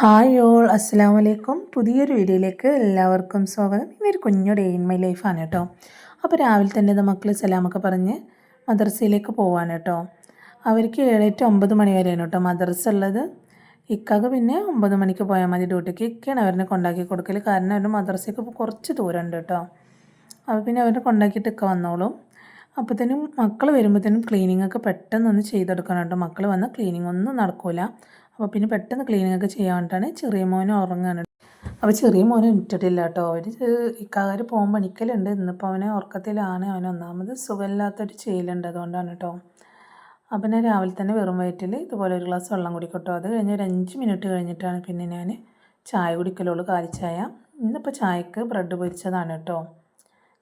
Hi all അസ്സാം വലൈക്കും പുതിയൊരു വീഡിയോയിലേക്ക് എല്ലാവർക്കും സ്വാഗതം. ഇന്നൊരു കുഞ്ഞു ഡേ ഇൻ മൈ ലൈഫാണ് കേട്ടോ. അപ്പോൾ രാവിലെ തന്നെ ഇത് മക്കൾ സലാമൊക്കെ പറഞ്ഞ് മദ്രസയിലേക്ക് പോവാണ് കേട്ടോ. അവർക്ക് ഏഴ് ഒമ്പത് മണി വരെയാണ് കേട്ടോ മദ്രസ ഉള്ളത്. ഇക്കാക്ക് പിന്നെ ഒമ്പത് മണിക്ക് പോയാൽ മതി ഡ്യൂട്ടിക്ക്. ഇക്കയാണ് അവരെ കൊണ്ടാക്കി കൊടുക്കൽ കാരണം അവരുടെ മദ്രസയ്ക്ക് കുറച്ച് ദൂരമുണ്ട് കേട്ടോ. അപ്പോൾ പിന്നെ അവരെ കൊണ്ടാക്കിയിട്ട് ഇക്ക വന്നോളും. അപ്പോഴത്തേനും മക്കൾ വരുമ്പോഴത്തേനും ക്ലീനിങ് ഒക്കെ പെട്ടെന്നൊന്ന് ചെയ്തെടുക്കണം കേട്ടോ. മക്കൾ വന്ന് ക്ലീനിങ് ഒന്നും നടക്കില്ല അപ്പോൾ പിന്നെ പെട്ടെന്ന് ക്ലീനിങ് ഒക്കെ ചെയ്യാൻ വേണ്ടിയിട്ടാണ് ചെറിയ മോനും ഉറങ്ങാണ്. അപ്പോൾ ചെറിയ മോനെ ഇട്ടിട്ടില്ല കേട്ടോ അവർ ഇക്കാകാർ പോകുമ്പോൾ പണിക്കലുണ്ട് ഇന്നിപ്പോൾ അവനെ ഉറക്കത്തിലാണ്. അവൻ ഒന്നാമത് സുഖമില്ലാത്തൊരു ചെയ്യലുണ്ട് അതുകൊണ്ടാണ് കേട്ടോ അപ്പം ഞാൻ രാവിലെ തന്നെ വെറും വയറ്റിൽ ഇതുപോലെ ഒരു ഗ്ലാസ് വെള്ളം കുടിക്കട്ടോ. അത് കഴിഞ്ഞ് ഒരു അഞ്ച് മിനിറ്റ് കഴിഞ്ഞിട്ടാണ് പിന്നെ ഞാൻ ചായ കുടിക്കലുള്ളൂ കാലിച്ചായ ഇന്നിപ്പോൾ ചായക്ക് ബ്രെഡ് പൊരിച്ചതാണ് കേട്ടോ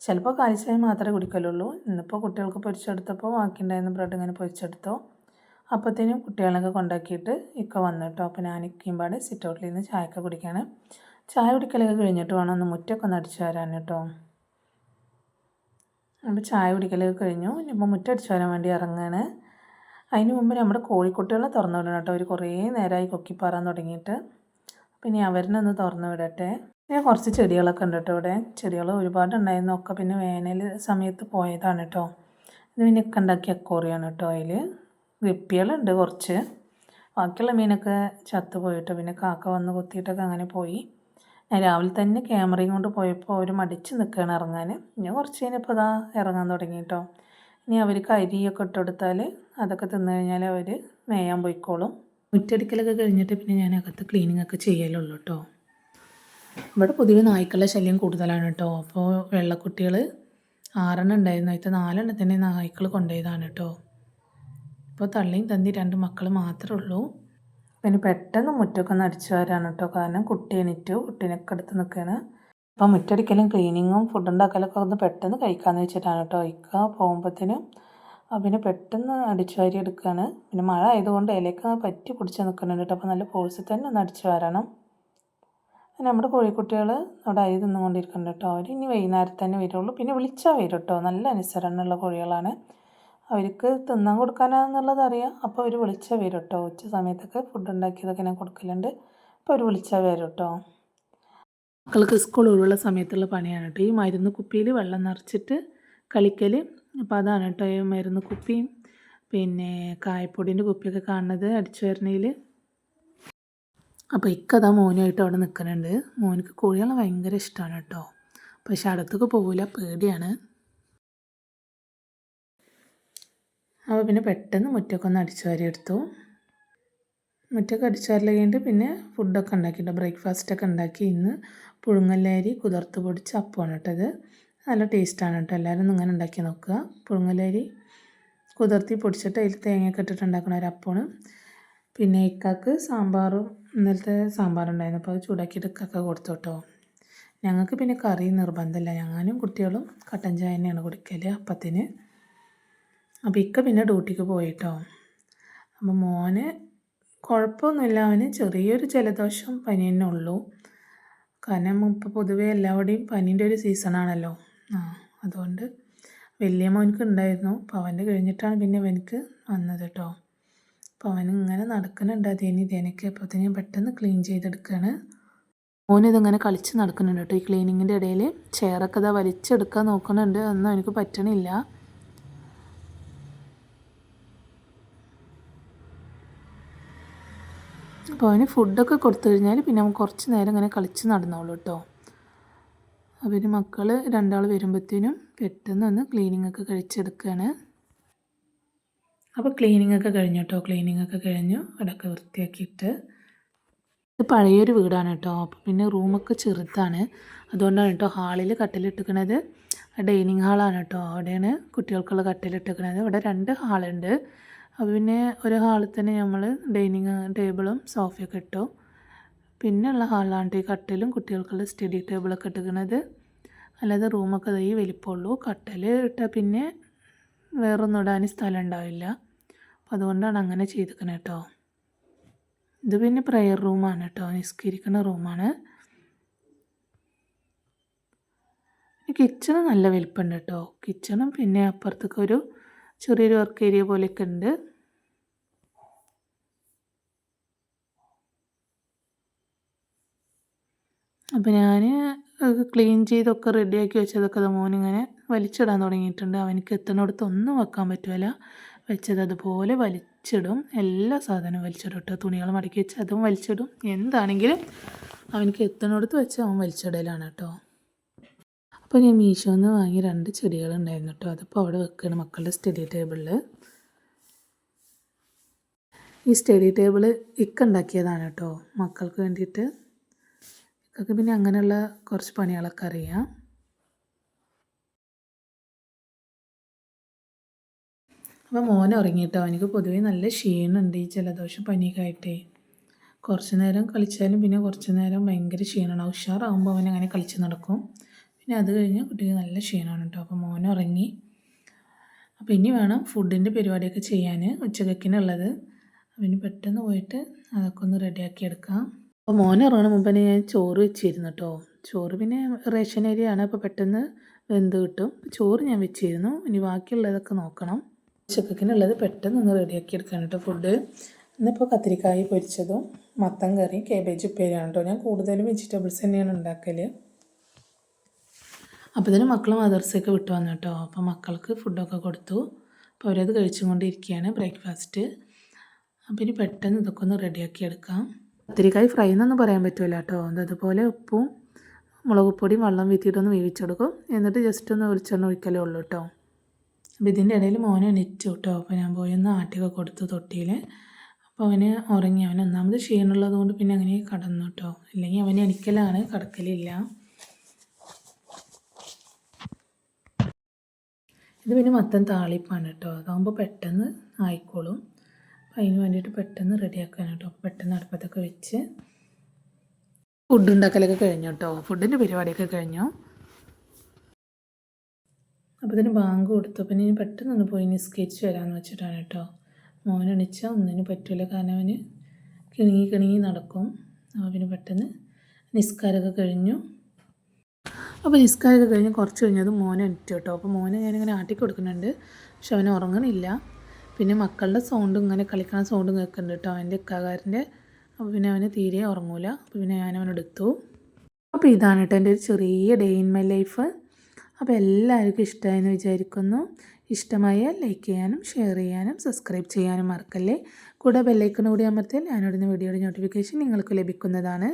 ചിലപ്പോൾ കാലിച്ചായ മാത്രമേ കുടിക്കലുള്ളൂ. ഇന്നിപ്പോൾ കുട്ടികൾക്ക് പൊരിച്ചെടുത്തപ്പോൾ ബാക്കിയുണ്ടായിരുന്ന ബ്രെഡ് ഇങ്ങനെ പൊരിച്ചെടുത്തോ. അപ്പോഴത്തേനും കുട്ടികളൊക്കെ കൊണ്ടാക്കിയിട്ട് ഇക്ക വന്നു കേട്ടോ അപ്പോൾ ഞാൻ ഇക്കയും പാടെ സിറ്റ് ഔട്ടിൽ നിന്ന് ചായയൊക്കെ കുടിക്കുകയാണ് ചായ കുടിക്കലൊക്കെ കഴിഞ്ഞിട്ട് വേണം ഒന്ന് മുറ്റൊക്കെ ഒന്ന് അടിച്ചു വരാൻ കേട്ടോ. അപ്പോൾ ചായ കുടിക്കലൊക്കെ കഴിഞ്ഞു. ഇനിയിപ്പോൾ മുറ്റടിച്ചു വരാൻ വേണ്ടി ഇറങ്ങുകയാണ് അതിന് മുമ്പ് നമ്മുടെ കോഴിക്കുട്ടികളെ തുറന്നു വിടണം കേട്ടോ. അവർ കുറേ നേരമായി കൊക്കിപ്പാറാൻ തുടങ്ങിയിട്ട്. പിന്നെ അവരിനെ ഒന്ന് തുറന്നു വിടട്ടെ. പിന്നെ കുറച്ച് ചെടികളൊക്കെ ഉണ്ട് കേട്ടോ ഇവിടെ. ചെടികൾ ഒരുപാട് ഉണ്ടായിരുന്നു. ഒക്കെ പിന്നെ വേനൽ സമയത്ത് പോയതാണ് കേട്ടോ. ഇത് പിന്നെ ഒക്കെ അക്കോറിയാണ് കേട്ടോ അതിൽ ഗപ്പികളുണ്ട് കുറച്ച്. ബാക്കിയുള്ള മീനൊക്കെ ചത്തുപോയിട്ട് പിന്നെ കാക്ക വന്ന് കുത്തിയിട്ടൊക്കെ അങ്ങനെ പോയി. ഞാൻ രാവിലെ തന്നെ ക്യാമറയും കൊണ്ട് പോയപ്പോൾ അവർ മടിച്ച് നിൽക്കുകയാണ് ഇറങ്ങാൻ ഞാൻ കുറച്ച് കഴിഞ്ഞപ്പോൾ അതാ ഇറങ്ങാൻ തുടങ്ങി കേട്ടോ ഇനി അവർക്ക് അരിയൊക്കെ ഇട്ട് കൊടുത്താൽ അതൊക്കെ തിന്നു കഴിഞ്ഞാൽ അവർ മേയാൻ പോയിക്കോളും. മുറ്റടിക്കലൊക്കെ കഴിഞ്ഞിട്ട് പിന്നെ ഞാൻ അകത്ത് ക്ലീനിങ് ഒക്കെ ചെയ്യലുള്ളൂ കേട്ടോ ഇവിടെ പൊതുവെ നായ്ക്കളുടെ ശല്യം കൂടുതലാണ് കേട്ടോ അപ്പോൾ വെള്ളക്കുട്ടികൾ ആറെണ്ണം ഉണ്ടായിരുന്നു. അതിൽ തന്നെ നായ്ക്കൾ കൊണ്ടുപോയതാണ് കേട്ടോ ഇപ്പോൾ തള്ളിയും തന്തി രണ്ട് മക്കൾ മാത്രമേ ഉള്ളൂ. പിന്നെ പെട്ടെന്ന് മുറ്റൊക്കെ ഒന്ന് അടിച്ചു വരാണ് കേട്ടോ കാരണം കുട്ടി എണീറ്റു കുട്ടീനൊക്കെ അടുത്ത് നിൽക്കുകയാണ് അപ്പോൾ മുറ്റടിക്കലും ക്ലീനിങ്ങും ഫുഡ് ഉണ്ടാക്കലൊക്കെ ഒന്ന് പെട്ടെന്ന് കഴിക്കാമെന്ന് വെച്ചിട്ടാണ് കേട്ടോ ഇക്ക പോകുമ്പോഴത്തേനും പിന്നെ പെട്ടെന്ന് അടിച്ചു വാരി എടുക്കുകയാണ് പിന്നെ മഴ ആയതുകൊണ്ട് ഇലയൊക്കെ പറ്റി പിടിച്ച് നിൽക്കുന്നുണ്ട് കേട്ടോ അപ്പോൾ നല്ല ഫോഴ്സിൽ തന്നെ ഒന്ന് അടിച്ചു വരണം. നമ്മുടെ കോഴിക്കുട്ടികൾ അവിടെ അരി തിന്നുകൊണ്ടിരിക്കുന്നുണ്ട് കേട്ടോ അവർ ഇനി വൈകുന്നേരം തന്നെ വരുള്ളൂ. പിന്നെ വിളിച്ചാൽ വരും കേട്ടോ നല്ല അനുസരണമുള്ള കോഴികളാണ്. അവർക്ക് തിന്നാൻ കൊടുക്കാനാണെന്നുള്ളത് അറിയാം. അപ്പോൾ അവർ വിളിച്ചാൽ വരും കേട്ടോ ഉച്ച സമയത്തൊക്കെ ഫുഡ് ഉണ്ടാക്കിയതൊക്കെ ഞാൻ കൊടുക്കലുണ്ട്. അപ്പോൾ അവർ വിളിച്ചാൽ വരും കേട്ടോ മക്കൾക്ക് സ്കൂൾ ഒഴിവുള്ള സമയത്തുള്ള പണിയാണ് കേട്ടോ. ഈ മരുന്ന് കുപ്പിയിൽ വെള്ളം നിറച്ചിട്ട് കളിക്കൽ. അപ്പോൾ അതാണ് കേട്ടോ ഈ മരുന്ന് കുപ്പിയും പിന്നെ കായപ്പൊടിന്റെ കുപ്പിയൊക്കെ കാണുന്നത് അടിച്ചു വരണയിൽ അപ്പോൾ ഇക്കതാ മോനുമായിട്ട് അവിടെ നിൽക്കുന്നുണ്ട്. മോനിക്ക് കോഴികളെ ഭയങ്കര ഇഷ്ടമാണ് കേട്ടോ. പക്ഷെ അടുത്തൊക്കെ പോകില്ല പേടിയാണ്. അപ്പോൾ പിന്നെ പെട്ടെന്ന് മുറ്റൊക്കെ ഒന്ന് അടിച്ചു വാരി എടുത്തു. മുറ്റൊക്കെ അടിച്ചു കഴിഞ്ഞിട്ട് പിന്നെ ഫുഡൊക്കെ ഉണ്ടാക്കിയിട്ട് ബ്രേക്ക്ഫാസ്റ്റൊക്കെ ഉണ്ടാക്കി ഇന്ന് പുഴുങ്ങല്ലേരി കുതിർത്ത് പൊടിച്ച് അപ്പമാണ് കേട്ടത് നല്ല ടേസ്റ്റാണ് കേട്ടോ. എല്ലാവരും ഇങ്ങനെ ഉണ്ടാക്കി നോക്കുക. പുഴുങ്ങലേരി കുതിർത്തി പൊടിച്ചിട്ട് അതിൽ തേങ്ങയൊക്കെ ഇട്ടിട്ട് ഉണ്ടാക്കണ ഒരു അപ്പമാണ്. പിന്നെ ഇക്കാക്ക് സാമ്പാറും ഇന്നലത്തെ സാമ്പാറുണ്ടായിരുന്നു അപ്പോൾ അത് ചൂടാക്കിയിട്ട് ഇക്കൊക്കെ കൊടുത്തു കേട്ടോ. ഞങ്ങൾക്ക് പിന്നെ കറി നിർബന്ധമില്ല. ഞങ്ങളും കുട്ടികളും കട്ടൻ ചായ തന്നെയാണ് കുടിക്കൽ അപ്പത്തിന്. അപ്പോൾ ഇക്ക പിന്നെ ഡ്യൂട്ടിക്ക് പോയിട്ടോ. അപ്പോൾ മോന് കുഴപ്പമൊന്നുമില്ല അവന് ചെറിയൊരു ജലദോഷം പനി തന്നെ ഉള്ളൂ. കാരണം ഇപ്പോൾ പൊതുവേ എല്ലാവരുടെയും പനീന്റെ ഒരു സീസണാണല്ലോ ആ അതുകൊണ്ട് വലിയ മോനക്ക് ഉണ്ടായിരുന്നു. അപ്പോൾ അവന്റെ കഴിഞ്ഞിട്ടാണ് പിന്നെ അവനക്ക് വന്നത് കേട്ടോ അപ്പോൾ അവൻ ഇങ്ങനെ നടക്കുന്നുണ്ട്. അതേനി ഇതേനൊക്കെ അപ്പോൾ ഞാൻ പെട്ടെന്ന് ക്ലീൻ ചെയ്തെടുക്കുകയാണ് മോനിതിങ്ങനെ കളിച്ച് നടക്കുന്നുണ്ട് കേട്ടോ ഈ ക്ലീനിങ്ങിന്റെ ഇടയിൽ ചെയറൊക്കെ ഇതാ വലിച്ചെടുക്കാൻ നോക്കുന്നുണ്ട്. ഒന്നും എനിക്ക് പറ്റണില്ല. അപ്പോൾ അവന് ഫുഡൊക്കെ കൊടുത്തു കഴിഞ്ഞാൽ പിന്നെ അവൻ കുറച്ച് നേരം ഇങ്ങനെ കളിച്ച് നടന്നോളൂ കേട്ടോ. അവർ മക്കൾ രണ്ടാൾ വരുമ്പോഴത്തേനും പെട്ടെന്ന് ഒന്ന് ക്ലീനിങ് ഒക്കെ കഴിച്ചെടുക്കുകയാണ്. അപ്പോൾ ക്ലീനിങ് ഒക്കെ കഴിഞ്ഞു കേട്ടോ. ക്ലീനിങ് ഒക്കെ കഴിഞ്ഞു. അവിടെയൊക്കെ വൃത്തിയാക്കിയിട്ട്. ഇത് പഴയൊരു വീടാണ് കേട്ടോ. അപ്പോൾ പിന്നെ റൂമൊക്കെ ചെറുതാണ്. അതുകൊണ്ടാണ് കേട്ടോ ഹാളിൽ കട്ടിലിട്ടിക്കണത് ഡൈനിങ് ഹാളാണ് കേട്ടോ. അവിടെയാണ് കുട്ടികൾക്കുള്ള കട്ടിലിട്ടിക്കണത് ഇവിടെ രണ്ട് ഹാളുണ്ട്. അപ്പോൾ പിന്നെ ഒരു ഹാളിൽ തന്നെ നമ്മൾ ഡൈനിങ് ടേബിളും സോഫയൊക്കെ ഇട്ടു. പിന്നെയുള്ള ഹാളിലാണ് ഈ കട്ടിലും കുട്ടികൾക്കുള്ള സ്റ്റഡി ടേബിളൊക്കെ ഇട്ടിരിക്കുന്നത്. അല്ലാതെ റൂമൊക്കെ ഈ വലിപ്പമുള്ളൂ. കട്ടൽ ഇട്ടാൽ പിന്നെ വേറൊന്നും ഇടാൻ സ്ഥലം ഉണ്ടാവില്ല. അപ്പം അതുകൊണ്ടാണ് അങ്ങനെ ചെയ്തിരിക്കുന്നത് കേട്ടോ ഇത് പിന്നെ പ്രെയർ റൂമാണ് കേട്ടോ നിസ്കരിക്കുന്ന റൂമാണ് കിച്ചണ് നല്ല വലിപ്പമുണ്ട് കേട്ടോ കിച്ചണും പിന്നെ അപ്പുറത്തേക്ക് ഒരു ചെറിയൊരു വർക്ക് ഏരിയ പോലെയൊക്കെ ഉണ്ട്. അപ്പോൾ ഞാൻ ക്ലീൻ ചെയ്തൊക്കെ റെഡിയാക്കി വെച്ചതൊക്കെ അത് മോനിങ്ങനെ വലിച്ചിടാൻ തുടങ്ങിയിട്ടുണ്ട്. അവനക്ക് എത്തുന്നിടത്ത് ഒന്നും വെക്കാൻ പറ്റുമല്ല വെച്ചത് അതുപോലെ വലിച്ചിടും. എല്ലാ സാധനവും വലിച്ചിടും കേട്ടോ തുണികൾ മടക്കി വെച്ച് അതും വലിച്ചിടും. എന്താണെങ്കിലും അവനക്ക് എത്തുന്നിടത്ത് വെച്ച് അവൻ വലിച്ചിടലാണ് കേട്ടോ അപ്പോൾ ഞാൻ മീഷോന്ന് വാങ്ങിയ രണ്ട് ചെടികളുണ്ടായിരുന്നു കേട്ടോ. അതിപ്പോൾ അവിടെ വെക്കുകയാണ് മക്കളുടെ സ്റ്റഡി ടേബിളിൽ ഈ സ്റ്റഡി ടേബിൾ ഇക്ക ഉണ്ടാക്കിയതാണ് കേട്ടോ മക്കൾക്ക് വേണ്ടിയിട്ട്. ഇക്കൊക്കെ പിന്നെ അങ്ങനെയുള്ള കുറച്ച് പണികളൊക്കെ അറിയാം. അപ്പോൾ മോൻ ഉറങ്ങിയിട്ടോ എനിക്ക് പൊതുവേ നല്ല ക്ഷീണമുണ്ട് ഈ ജലദോഷം പനിയൊക്കെ ആയിട്ടേ. കുറച്ച് നേരം കളിച്ചാലും പിന്നെ കുറച്ച് നേരം ഭയങ്കര ക്ഷീണമാണ്. ഉഷാറാകുമ്പോൾ അവൻ അങ്ങനെ കളിച്ച് നടക്കും. പിന്നെ അത് കഴിഞ്ഞ് കുട്ടിക്ക് നല്ല ക്ഷീണമാണ് കേട്ടോ. അപ്പോൾ മോൻ ഉറങ്ങി. അപ്പോൾ ഇനി വേണം ഫുഡിന്റെ പരിപാടിയൊക്കെ ചെയ്യാൻ ഉച്ചകക്കിനുള്ളത് അപ്പം ഇനി പെട്ടെന്ന് പോയിട്ട് അതൊക്കെ ഒന്ന് റെഡിയാക്കി എടുക്കാം. അപ്പോൾ മോൻ ഇറങ്ങണ മുമ്പ് തന്നെ ഞാൻ ചോറ് വെച്ചിരുന്നു കേട്ടോ. ചോറ് പിന്നെ റേഷൻ അരിയാണ് അപ്പോൾ പെട്ടെന്ന് വെന്ത് കിട്ടും. ചോറ് ഞാൻ വെച്ചിരുന്നു. ഇനി ബാക്കിയുള്ളതൊക്കെ നോക്കണം. ഉച്ചക്കക്കിനുള്ളത് പെട്ടെന്ന് ഒന്ന് റെഡിയാക്കി എടുക്കാൻ കേട്ടോ ഫുഡ് ഇന്നിപ്പോൾ കത്തിരിക്കായ പൊരിച്ചതും മത്തൻ കറിയും കേബേജ് ഉപ്പേരിയാണ് കേട്ടോ. ഞാൻ കൂടുതലും വെജിറ്റബിൾസ് തന്നെയാണ് ഉണ്ടാക്കൽ അപ്പോൾ ഇതിന് മക്കൾ മദർസയൊക്കെ വിട്ടു വന്നു കേട്ടോ അപ്പോൾ മക്കൾക്ക് ഫുഡൊക്കെ കൊടുത്തു. അപ്പോൾ അവരത് കഴിച്ചുകൊണ്ടിരിക്കുകയാണ് ബ്രേക്ക്ഫാസ്റ്റ്. അപ്പോൾ ഇനി പെട്ടെന്ന് ഇതൊക്കെ ഒന്ന് റെഡിയാക്കി എടുക്കാം. ഒത്തിരിക്കായി ഫ്രൈ എന്നൊന്നും പറയാൻ പറ്റില്ല കേട്ടോ അതുപോലെ ഉപ്പും മുളക് പൊടിയും വെള്ളം വീത്തിയിട്ടൊന്ന് വേവിച്ചെടുക്കും. എന്നിട്ട് ജസ്റ്റ് ഒന്ന് വെളിച്ചെണ്ണ ഒഴിക്കലേ ഉള്ളൂ കേട്ടോ അപ്പോൾ ഇതിന്റെ ഇടയിൽ മോനെ എണീറ്റു കേട്ടോ അപ്പോൾ ഞാൻ പോയി ഒന്ന് ആട്ടിയൊക്കെ കൊടുത്തു തൊട്ടിയിൽ അപ്പോൾ അവന് ഉറങ്ങി. അവൻ ഒന്നാമത് ക്ഷീണമുള്ളത് കൊണ്ട് പിന്നെ അങ്ങനെ കടന്നു കേട്ടോ അല്ലെങ്കിൽ അവന് എണിക്കലാണ് കടക്കലില്ല. ഇത് പിന്നെ മൊത്തം താളിപ്പാണ് കേട്ടോ. അതാകുമ്പോൾ പെട്ടെന്ന് ആയിക്കോളും. അതിന് വേണ്ടിയിട്ട് പെട്ടെന്ന് റെഡിയാക്കാനാണ് കേട്ടോ. പെട്ടെന്ന് അടുപ്പത്തൊക്കെ വെച്ച് ഫുഡ് ഉണ്ടാക്കലൊക്കെ കഴിഞ്ഞു കേട്ടോ. ഫുഡിന്റെ പരിപാടിയൊക്കെ കഴിഞ്ഞു. അപ്പോൾ ഇതിന് ബാങ്ക് കൊടുത്തു. പിന്നെ ഇനി പെട്ടെന്ന് ഒന്ന് പോയി നിസ്കരിച്ച് വരാമെന്ന് വെച്ചിട്ടാണ് കേട്ടോ. മോൻ എണിച്ചാൽ ഒന്നിനും പറ്റില്ല കാരണം അവന് കിണുങ്ങി കിണുങ്ങി നടക്കും. അപ്പോൾ പിന്നെ പെട്ടെന്ന് നിസ്കാരമൊക്കെ കഴിഞ്ഞു. അപ്പോൾ നിസ്കാരമൊക്കെ കഴിഞ്ഞ് കുറച്ച് കഴിഞ്ഞത് മോനെ എണിറ്റു കേട്ടോ. അപ്പോൾ മോനെ ഞാനിങ്ങനെ ആട്ടി കൊടുക്കുന്നുണ്ട്. പക്ഷെ അവൻ ഉറങ്ങണില്ല. പിന്നെ മക്കളുടെ സൗണ്ടും ഇങ്ങനെ കളിക്കണ സൗണ്ടും കേൾക്കുന്നുണ്ട് കേട്ടോ അവന്റെ ഇക്കാകാരന്റെ അപ്പോൾ പിന്നെ അവന് തീരെ ഉറങ്ങൂല. അപ്പോൾ പിന്നെ ഞാൻ അവനെടുത്തു അപ്പോൾ ഇതാണ് കേട്ടോ എന്റെ ഒരു ചെറിയ ഡേ ഇൻ മൈ ലൈഫ് അപ്പോൾ എല്ലാവർക്കും ഇഷ്ടമായെന്ന് വിചാരിക്കുന്നു. ഇഷ്ടമായാൽ ലൈക്ക് ചെയ്യാനും ഷെയർ ചെയ്യാനും സബ്സ്ക്രൈബ് ചെയ്യാനും മറക്കല്ലേ. കൂടെ കൂടി അമർത്തിയാൽ ഞാനോടുന്ന വീഡിയോയുടെ നോട്ടിഫിക്കേഷൻ നിങ്ങൾക്ക് ലഭിക്കുന്നതാണ്.